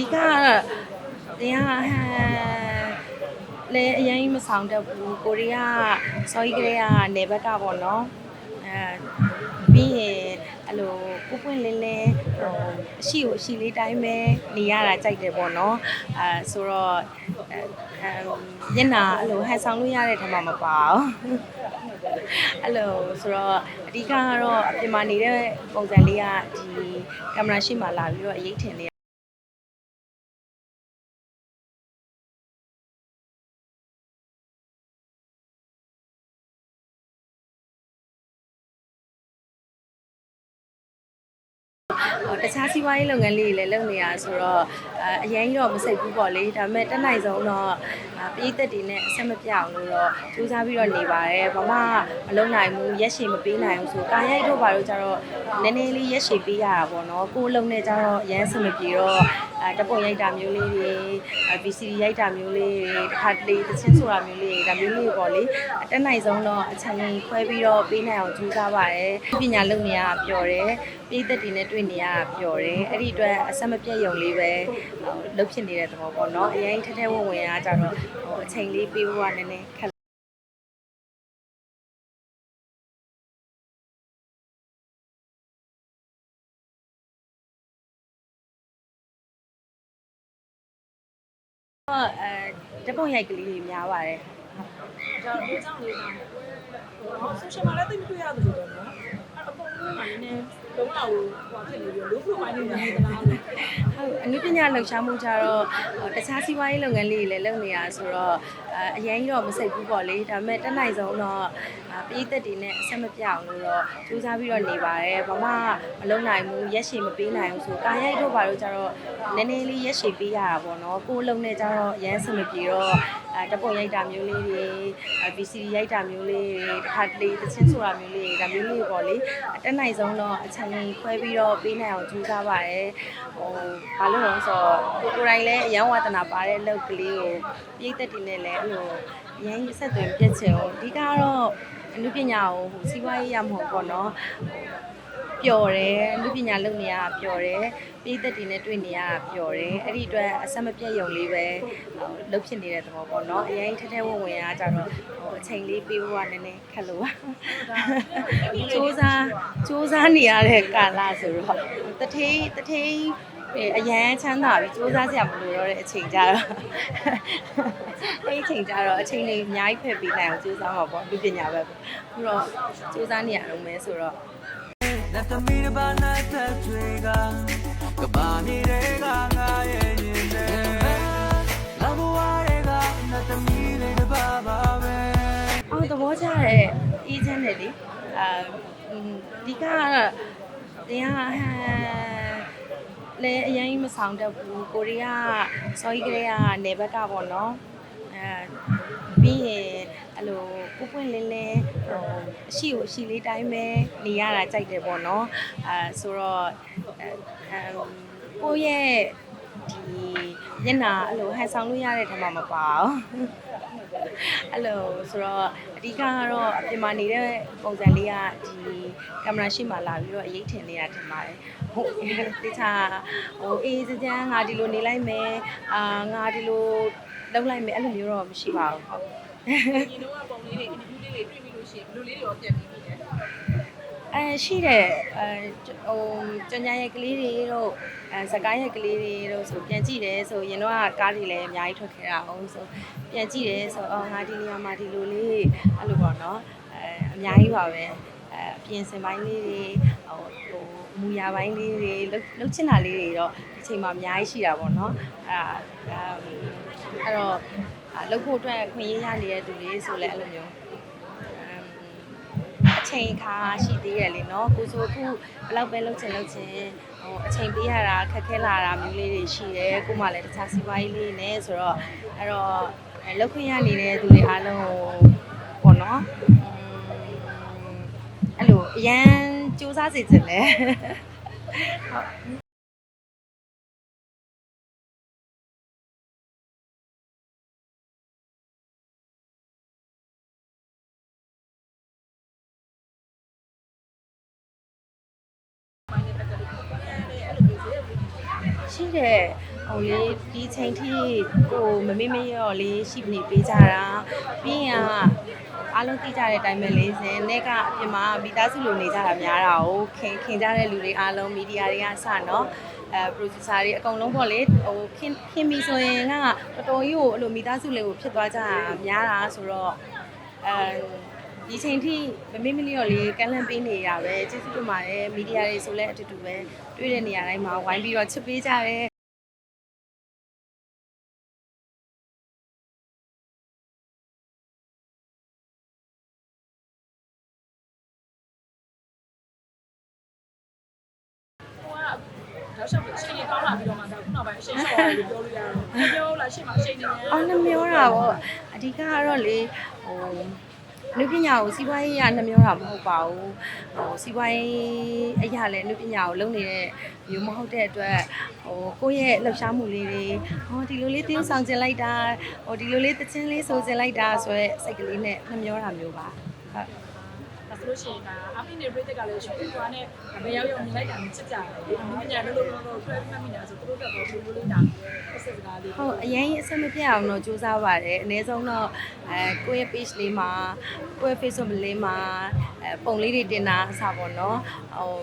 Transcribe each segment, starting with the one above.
ဓိကတရားဟန်လဲအရင်မဆောင်တတ်ဘူးကိုရီးယားစော်ကြီးကလေးကနေဘက်ကပေါ့နော်အဲပြီးရင်အဲ့လိုကိုပွင့်လင်းလင်းဟိုအရှိကိုအရှိလေးတိုင်းပဲနေရတာကြိုက်တယ်ပေါ့နော်အဲဆိုတော့အဲအဲညနာအဲ့လိုဟန်ဆောင်လို့ရတဲ့ထက်မှမပါဘူးအဲ့လိုဆိုတော့အဓိကကတော့အပြင်မှာနေတဲ့ပုံစံလေးကဒီကင်မရာရှေ့မှာလာပြီးတော့အရေးထင်နေ တခြားစီးပွားရေးလုပ်ငန်းလေးတွေလည်းလုပ်နေရဆိုတော့အဲအရင်ကြီးတော့မစိတ်ဘူးပေါ့လေဒါပေမဲ့တက်နိုင်ဆုံးတော့အာပြည်သက်တွေနဲ့အဆက်မပြအောင်လို့တော့စူးစမ်းပြီးတော့နေပါတယ်ဘာမှမလုပ်နိုင်ဘူးရက်ရှည်မပေးနိုင်ဘူးဆိုကာရိုက်တို့ဘာလို့ကြတော့နည်းနည်းလေးရက်ရှည်ပေးရတာပေါ့နော်ကိုယ်လုံးနဲ့ကြတော့ရမ်းစမပြေတော့ အဲတပုံရိုက်တာမျိုးလေးတွေအဲ VCD ရိုက်တာမျိုးလေးတွေတစ်ခါတလေသချင်းဆိုတာမျိုးလေးတွေဒါမျိုးလေးတွေပေါ့လေအတက်နိုင်ဆုံးတော့အချိန်ကြီးခွဲပြီးတော့ပေးနိုင်အောင်ကြိုးစားပါတယ်ပညာလုပ်နေရတာပျော်တယ်ပြည်သက်တွေနဲ့တွေ့နေရတာပျော်တယ်အဲ့ဒီအတွက်အဆက်မပြတ်ယုံလေးပဲဟိုလုပ်ဖြစ်နေတဲ့သဘောပေါ့နော်အရင်ထဲထဲဝင်ဝင်အားကြတော့ဟိုအချိန်လေးပေးဖို့ကနည်းနည်းခက် အဲတပုံရိုက်ကလေးတွေများပါတယ်ကျွန်တော်တို့ကြောင့်လေးတာဟိုဆိုရှယ်မှာလည်းသိမတွေ့ရတယ်လို့တော့နော်အဲ့အပေါ်လုံးကလည်းနည်းနည်းလုံးလာကိုဟိုဖြစ်နေပြီးလို့ profile လေးနေသလားလို့ဟုတ်အနုပညာလှူရှားမှုကြတော့ဟိုတခြားစီးပွားရေးလုပ်ငန်းလေးတွေလည်းလုပ်နေရဆိုတော့အဲအရင်ကြီးတော့မစိတ်ဘူးပေါ့လေဒါပေမဲ့တက်နိုင်ဆုံးတော့အာပြည်သက်တွေနဲ့အဆက်မပြအောင်လို့တော့ကြိုးစားပြီးတော့နေပါတယ်ဘာမှမလုပ်နိုင်ဘူးရက်ရှည်မပေးနိုင်ဘူးဆိုကာရိုက်တို့ဘာလို့ကြတော့နည်းနည်းလေးရက်ရှည်ပေးရတာပေါ့နော်ကိုယ်လုံးနဲ့ကြတော့ရမ်းစမပြေတော့အဲတပုံရိုက်တာမျိုးလေးတွေအဲ VCD ရိုက်တာမျိုးလေးတွေတစ်ခါတလေသချင်းဆိုတာမျိုးလေးတွေဒါမျိုးလေးတွေပေါ့လေအတက်နိုင်ဆုံးတော့အချိန်ကြီးခွဲပြီးတော့ပေးနိုင်အောင်ကြိုးစားပါတယ်ဟိုဘာလို့လဲဆိုတော့ကိုကိုယ်တိုင်လည်းအယံဝါသနာပါတဲ့လုပ်ကလေးကိုပြည်သက်တွေနဲ့လည်းအဲ့လိုအရင်ဆက်သွယ်ပြည့်ချင်အောင်အဓိကတော့အနုပညာကိုဟိုစီးပွားရေးရမဟုတ်ပေါ့နော် ပျော်တယ်လူပညာလုပ်နေရတာပျော်တယ်ပြည်သက်တွေနဲ့တွေ့နေရတာပျော်တယ်အဲ့ဒီအတွက်အဆက်မပြတ်ယုံလေးပဲဟိုလုပ်ဖြစ်နေတဲ့သဘောပေါ့နော်အရင်ထဲထဲဝင်ဝင်အားကြတော့ဟိုအချိန်လေးပေးဖို့ကနည်းနည်းခက်လို့ပါစူးစမ်းစူးစမ်းနေရတဲ့ကာလဆိုတော့တထေးတထေးအရန်ချမ်းသာပြီးစူးစမ်းစရာမလိုတော့တဲ့အချိန်ကြတော့အဲ့ဒီအချိန်ကြတော့အချိန်လေးအများကြီးဖက်ပြီးနိုင်အောင်စူးစမ်းမှာပေါ့လူပညာပဲပေါ့အခုတော့စူးစမ်းနေရတော့မယ်ဆိုတော့ Let the meet about night that trigger ကဘာမြေတွေကငါရဲ့ရင်ထဲလာဘဝတွေက let the meet တွေပါပါပဲအော်သဘောကျတဲ့အေးချမ်းတယ်လေအာอืมဒီကတရားဟန်လဲအရင်မဆောင်တတ်ဘူးကိုရီးယားစော်ကြီးကလေးကနေဘက်ကပေါ့နော်အဲ ပြီးရင်အဲ့လိုကိုပွင့်လင်းလင်းဟိုအရှိကိုအရှိလေးတိုင်းပဲနေရတာကြိုက်တယ်ပေါ့နော်အဲဆိုတော့အဲကိုယ့်ရဲ့ဒီညနာအဲ့လိုဟန်ဆောင်လို့ရတဲ့ထက်မှမပါဘူးအဲ့လိုဆိုတော့အဓိကကတော့အပြင်မှာနေတဲ့ပုံစံလေးကဒီကင်မရာရှေ့မှာလာပြီးတော့အရေးထင်နေတာထင်ပါတယ်ဟုတ်တခြားဟိုအေးစကြမ်းငါဒီလိုနေလိုက်မယ်အာငါဒီလို လုပ်လိုက်မယ်အဲ့လိုမျိုးတော့မရှိပါဘူးဟုတ်ဒီတော့ပုံလေးတွေ interview လေးတွေတွေ့ပြီးလို့ရှိရင်ဘယ်လိုလေးတွေရောပြန်ပြီးပြီလဲအဲရှိတယ်အဲဟိုကြညာရဲ့ကလေးတွေတို့အဲစကိုင်းရဲ့ကလေးတွေတို့ဆိုပြန်ကြည့်တယ်ဆိုရင်တော့ကားတွေလည်းအများကြီးထွက်ခဲ့တာအောင်ဆိုပြန်ကြည့်တယ်ဆိုအော်ငါဒီနေရာမှာဒီလိုလေးအဲ့လိုပေါ့နော်အဲအများကြီးပါပဲအဲအပြင်စင်ပိုင်းလေးတွေဟိုဟိုမူရပိုင်းလေးတွေလှုပ်လှုပ်ချင်တာလေးတွေတော့ဒီချိန်မှာအများကြီးရှိတာပေါ့နော်အဲ အဲ့တော့လှုပ်ဖို့အတွက်ခွင့်ရရနေတဲ့သူတွေဆိုလည်းအဲ့လိုမျိုးအချိန်ခါရှိသေးတယ်လေနော်ကိုဆိုအခုဘယ်လောက်ပဲလှုပ်ချင်လှုပ်ချင်ဟိုအချိန်ပေးရတာခက်ခဲလာတာမျိုးလေးတွေရှိတယ်ကိုမှလည်းတခြားစီးပွားရေးလေးနဲ့ဆိုတော့အဲ့တော့လှုပ်ခွင့်ရနေတဲ့သူတွေအားလုံးကိုပေါ့နော်အဲ့လိုအရန်စူးစမ်းစေချင်တယ်ဟုတ် ရှိတယ်ဟဟိုလေဒီချိန်ထိကိုမမေ့မလျော့လေးရှိနေပေးကြတာပြီးရင်ကအားလုံးသိကြတဲ့အတိုင်းပဲလေးစင်နဲ့ကအပြင်မှာမိသားစုလိုနေကြတာများတာကိုခင်ခင်ကြတဲ့လူတွေအားလုံးမီဒီယာတွေကစနော်အဲ producer တွေအကုန်လုံးပေါ့လေဟိုခင်ခင်ပြီဆိုရင်ကတော်တော်ကြီးကိုအဲ့လိုမိသားစုလေးကိုဖြစ်သွားကြတာများတာဆိုတော့အဲ ဒီချိန်ထိမမေ့မလျော့လေးကန့်လန့်ပေးနေရပဲကျေးဇူးတင်ပါတယ်မီဒီယာတွေဆိုလည်းအတူတူပဲတွေ့တဲ့နေရာတိုင်းမှာဝိုင်းပြီးတော့ချစ်ပေးကြတယ်ဟိုကတော့ရှောက်အချိန်ကြီးကောင်းလာပြီးတော့မှဒါခုနောက်ပိုင်းအချိန်လျှော့ရတယ်လို့ပြောလို့ရတယ်မပြောလားရှေ့မှာအချိန်နေနေအော်နှမျောတာပေါ့အဓိကကတော့လေဟို နုပညာကိုစီးပွားရေးရနှမျောတာမဟုတ်ပါဘူးဟိုစီးပွားရေးအရာလည်းနုပညာကိုလုပ်နေတဲ့မျိုးမဟုတ်တဲ့အတွက်ဟိုကိုယ့်ရဲ့လှူရှားမှုလေးတွေဟောဒီလိုလေးတင်းဆောင်ကျင်လိုက်တာဟိုဒီလိုလေးတချင်းလေးဆိုကျင်လိုက်တာဆိုရဲစိတ်ကလေးနဲ့နှမျောတာမျိုးပါဟုတ် ဒါဆိုလို့ရှိရင်ဒါအပိနေပရိသတ်ကလည်းရှုပ်ပြီးသွားနဲ့ဘယ်ရောက်ရောက်မြင်လိုက်တာမျိုးချစ်ကြတယ်ဒီပညာလို့လို့လို့ဆွဲမှတ်မိတာဆိုသူတို့ကတော့ဘယ်လိုလေးတာဆက်စစကားလေးဟုတ်အရင်အဆင်မပြေအောင်တော့စူးစမ်းပါတယ်အနည်းဆုံးတော့အဲကိုယ့်ရဲ့ page လေးမှာကိုယ့်ရဲ့ Facebook လေးမှာအဲပုံလေးတွေတင်တာအစားပေါ့နော်ဟို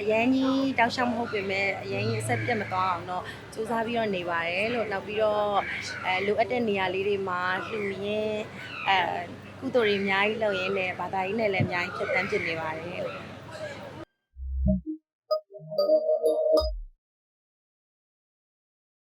အရင်ကြီးတောက်လျှောက်မဟုတ်ပေမဲ့အရင်ကြီးအဆက်ပြတ်မသွားအောင်တော့စူးစမ်းပြီးတော့နေပါတယ်လို့နောက်ပြီးတော့အဲလိုအပ်တဲ့နေရာလေးတွေမှာလှူရင်းအဲ ကုသိုလ်တွေအများကြီးလုပ်ရင်းနဲ့ဘာသာရေးနဲ့လည်းအများကြီးဖြတ်တန်းပြနေပါတယ်လို့